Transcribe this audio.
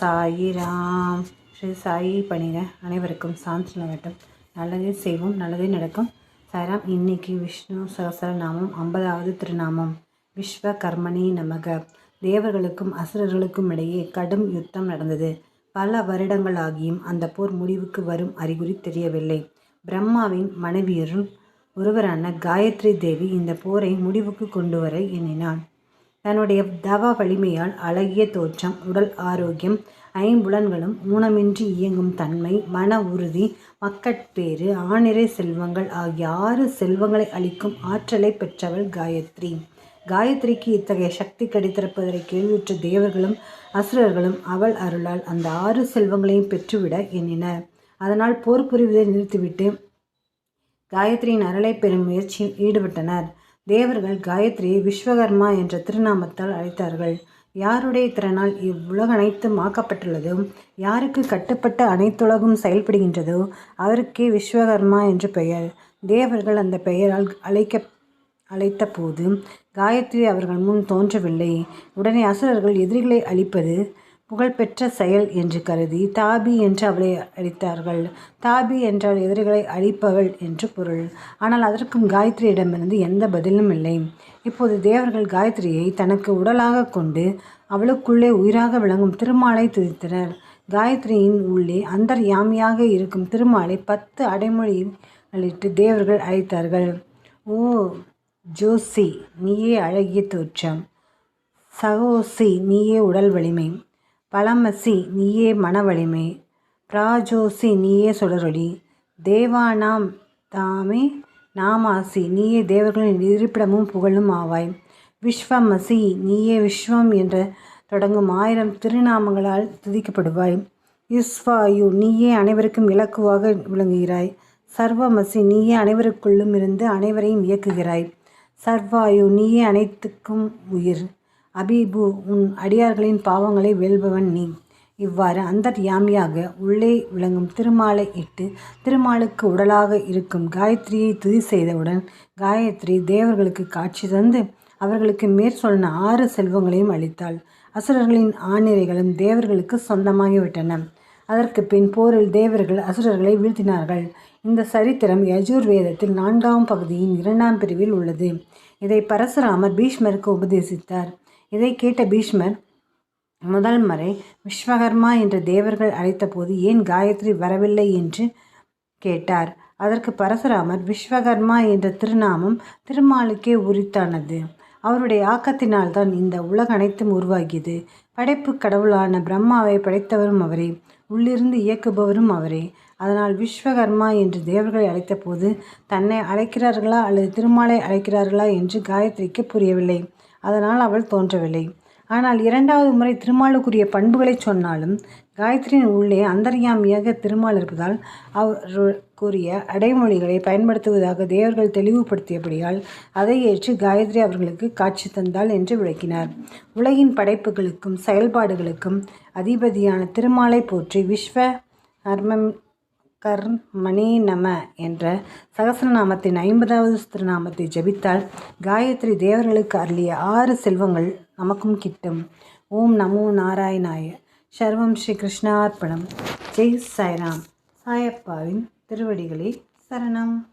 சாயிராம் ஸ்ரீ சாயி பணிக. அனைவருக்கும் சாந்தி நிலவட்டும் நல்லதே செய்வோம் நல்லதே நடக்கும். சாய்ராம் இன்னைக்கு விஷ்ணு சகசரநாமம் ஐம்பதாவது திருநாமம். விஸ்வ கர்மணி நமக. தேவர்களுக்கும் அசுரர்களுக்கும் இடையே கடும் யுத்தம் நடந்தது. பல வருடங்களாகியும் அந்த போர் முடிவுக்கு வரும் அறிகுறி தெரியவில்லை. பிரம்மாவின் மனைவியரும் ஒருவரான காயத்ரி தேவி இந்த போரை முடிவுக்கு கொண்டு வர எண்ணினாள் தன்னுடைய தவ வலிமையால் அழகிய தோற்றம் உடல் ஆரோக்கியம் ஐம்புலன்களும் ஊனமின்றி இயங்கும் தன்மை மன உறுதி மக்கட்பேறு ஆணிரை செல்வங்கள் ஆகிய ஆறு செல்வங்களை அளிக்கும் ஆற்றலை பெற்றவள் காயத்ரி. காயத்ரிக்கு இத்தகைய சக்தி கிடைத்திருப்பதை கேள்வியுற்ற தேவர்களும் அசுரர்களும் அவள் அருளால் அந்த ஆறு செல்வங்களையும் பெற்றுவிட எண்ணின அதனால் போர் புரிவதை நிறுத்திவிட்டு காயத்ரியின் அருளை பெறும் முயற்சியில் ஈடுபட்டனர். தேவர்கள் காயத்ரியை விஸ்வகர்மா என்ற திருநாமத்தால் அழைத்தார்கள். யாருடைய திறனால் இவ்வுலகனைத்தும் ஆக்கப்பட்டுள்ளதோ யாருக்கு கட்டுப்பட்ட அனைத்துலகும் செயல்படுகின்றதோ அவருக்கே விஸ்வகர்மா என்று பெயர். தேவர்கள் அந்த பெயரால் அழைக்க அழைத்த போது காயத்ரி அவர்கள் முன் தோன்றவில்லை. உடனே அசுரர்கள் எதிரிகளை அழிப்பது புகழ்பெற்ற செயல் என்று கருதி தாபி என்று அவளை அழித்தார்கள் தாபி என்றால் எதிரிகளை அழிப்பவள் என்று பொருள். ஆனால் அதற்கும் காயத்ரியிடமிருந்து எந்த பதிலும் இல்லை. இப்போது தேவர்கள் காயத்ரியை தனக்கு உடலாக கொண்டு அவளுக்குள்ளே உயிராக விளங்கும் திருமாலை துதித்தனர். காயத்ரியின் உள்ளே அந்தர்யாமியாக இருக்கும் திருமாலை பத்து அடைமொழிகளிட்டு தேவர்கள் அழைத்தார்கள். ஓ ஜோசி நீயே அழகிய தோற்றம். சகோசி நீயே உடல் வலிமை. பழமசி நீயே மன வலிமை பிராஜோசி நீயே சுடரொளி தேவானாம் தாமே நாமாசி நீயே தேவர்களின் இருப்பிடமும் புகழும் ஆவாய். விஸ்வமசி நீயே விஸ்வம் என்ற தொடங்கும் ஆயிரம் திருநாமங்களால் துதிக்கப்படுவாய். இஸ்வாயு நீயே அனைவருக்கும் இலக்குவாக விளங்குகிறாய். சர்வமசி நீயே அனைவருக்குள்ளும் இருந்து அனைவரையும் இயக்குகிறாய். சர்வாயு நீயே அனைத்துக்கும் உயிர். அபீபு உன் அடியார்களின் பாவங்களை வெல்பவன் நீ. இவ்வாறு அந்தர்யாமியாக உள்ளே விளங்கும் திருமாலை இட்டு திருமாலுக்கு உடலாக இருக்கும் காயத்ரியை துதி செய்தவுடன் காயத்ரி தேவர்களுக்கு காட்சி தந்து அவர்களுக்கு மேற் சொன்ன ஆறு செல்வங்களையும் அளித்தாள். அசுரர்களின் ஆணிரைகளும் தேவர்களுக்கு சொந்தமாகிவிட்டன. அதற்கு பின் போரில் தேவர்கள் அசுரர்களை வீழ்த்தினார்கள். இந்த சரித்திரம் யஜூர் வேதத்தில் நான்காம் பகுதியின் இரண்டாம் பிரிவில் உள்ளது. இதை பரசுராமர் பீஷ்மருக்கு உபதேசித்தார். இதை கேட்ட பீஷ்மர் முதல் முறை விஸ்வகர்மா என்ற தேவர்கள் அழைத்தபோது ஏன் காயத்ரி வரவில்லை என்று கேட்டார். அதற்கு பரசுராமர் விஸ்வகர்மா என்ற திருநாமம் திருமாலுக்கே உரித்தானது. அவருடைய ஆக்கத்தினால்தான் இந்த உலக அனைத்தும் உருவாகியது. படைப்பு கடவுளான பிரம்மாவை படைத்தவரும் அவரே உள்ளிருந்து இயக்குபவரும் அவரே. அதனால் விஸ்வகர்மா என்று தேவர்களை அழைத்தபோது தன்னை அழைக்கிறார்களா அல்லது திருமாலை அழைக்கிறார்களா என்று காயத்ரிக்கு புரியவில்லை. அதனால் அவள் தோன்றவில்லை. ஆனால் இரண்டாவது முறை திருமாலுக்குரிய பண்புகளை சொன்னாலும் காயத்ரியின் உள்ளே அந்தர்யாமியாக திருமால் இருப்பதால் அவர் கூறிய அடைமொழிகளை பயன்படுத்துவதாக தேவர்கள் தெளிவுபடுத்தியபடியால் அதை ஏற்று காயத்ரி அவர்களுக்கு காட்சி தந்தாள் என்று விளக்கினார். உலகின் படைப்புகளுக்கும் செயல்பாடுகளுக்கும் அதிபதியான திருமாலை போற்றி விஸ்வ ஹர்மம் கர்மணி நம என்ற சகசரநாமத்தின் ஐம்பதாவது திருநாமத்தை ஜபித்தால் காயத்ரி தேவர்களுக்கு அருளிய ஆறு செல்வங்கள் நமக்கும் கிட்டும். ஓம் நமோ நாராயணாய. சர்வம் ஸ்ரீ கிருஷ்ணார்ப்பணம். ஜெய் சாய்ராம். சாயப்பாவின் திருவடிகளே சரணம்.